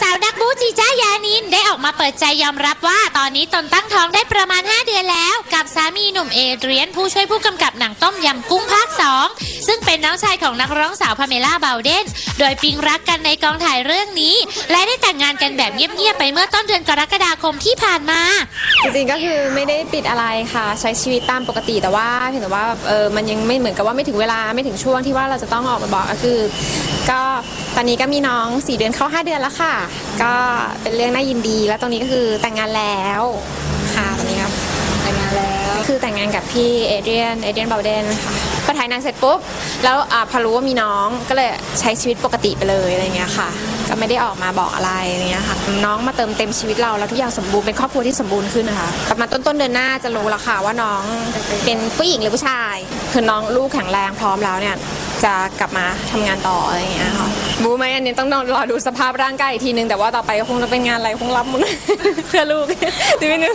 สาวนักบูจีจ้ายานินได้ออกมาเปิดใจยอมรับว่า ตอนนี้ตนตั้งท้องได้ประมาณ 5 เดือนแล้ว กับสามีหนุ่มเอเดรียนผู้ช่วยผู้กำกับหนังต้มยำกุ้งภาค2ซึ่ง เป็นน้องชายของนักร้องสาวพาเมล่าเบลเดน โดยปิงรักกันในกองถ่ายเรื่องนี้ และได้แต่งงานกันแบบเงียบๆไปเมื่อต้นเดือนกรกฎาคมที่ผ่านมา จริงๆก็คือไม่ได้ปิดอะไรค่ะ ใช้ชีวิตตามปกติแต่ว่าเพียงแต่ว่าเออมันยังไม่เหมือนกับว่าไม่ถึงเวลาไม่ถึงช่วงที่ว่าเราจะต้องออกมาบอกก็คือ ก็ตอนนี้ก็มีน้อง4เดือนเข้า5เดือนแล้วค่ะ ก็เป็นเรื่องน่ายินดี แล้วตรงนี้ก็คือแต่งงานแล้วค่ะตอนนี้ครับแต่งงานแล้วคือแต่งงานกับพี่เอเดียนเอเดียนเบลเดนค่ะ พอถ่ายหนางเสร็จปุ๊บ แล้วอ่าพอรู้ว่ามีน้องก็เลยใช้ชีวิตปกติไปเลยอะไรเงี้ยค่ะ ก็ไม่ได้ออกมาบอกอะไรอะไรเงี้ยค่ะน้องมาเติมเต็มชีวิตเราแล้วทุกอย่างสมบูรณ์เป็นครอบครัวที่สมบูรณ์ขึ้นนะคะประมาณต้นต้นๆเดือนหน้าจะรู้ล้วค่ะว่าน้องเป็นผู้หญิงหรือผู้ชายคือน้องลูกแข็งแรงพร้อมแล้วเนี่ยจะกลับมาทำงานต่ออะไรเงี้ยค่ะบูไหมอันนี้ต้องรอดูสภาพร่างกายอีกทีนึง แต่ว่าต่อไปก็คงจะเป็นงานอะไรคงรับหมดเพื่อลูกดีไม่นึก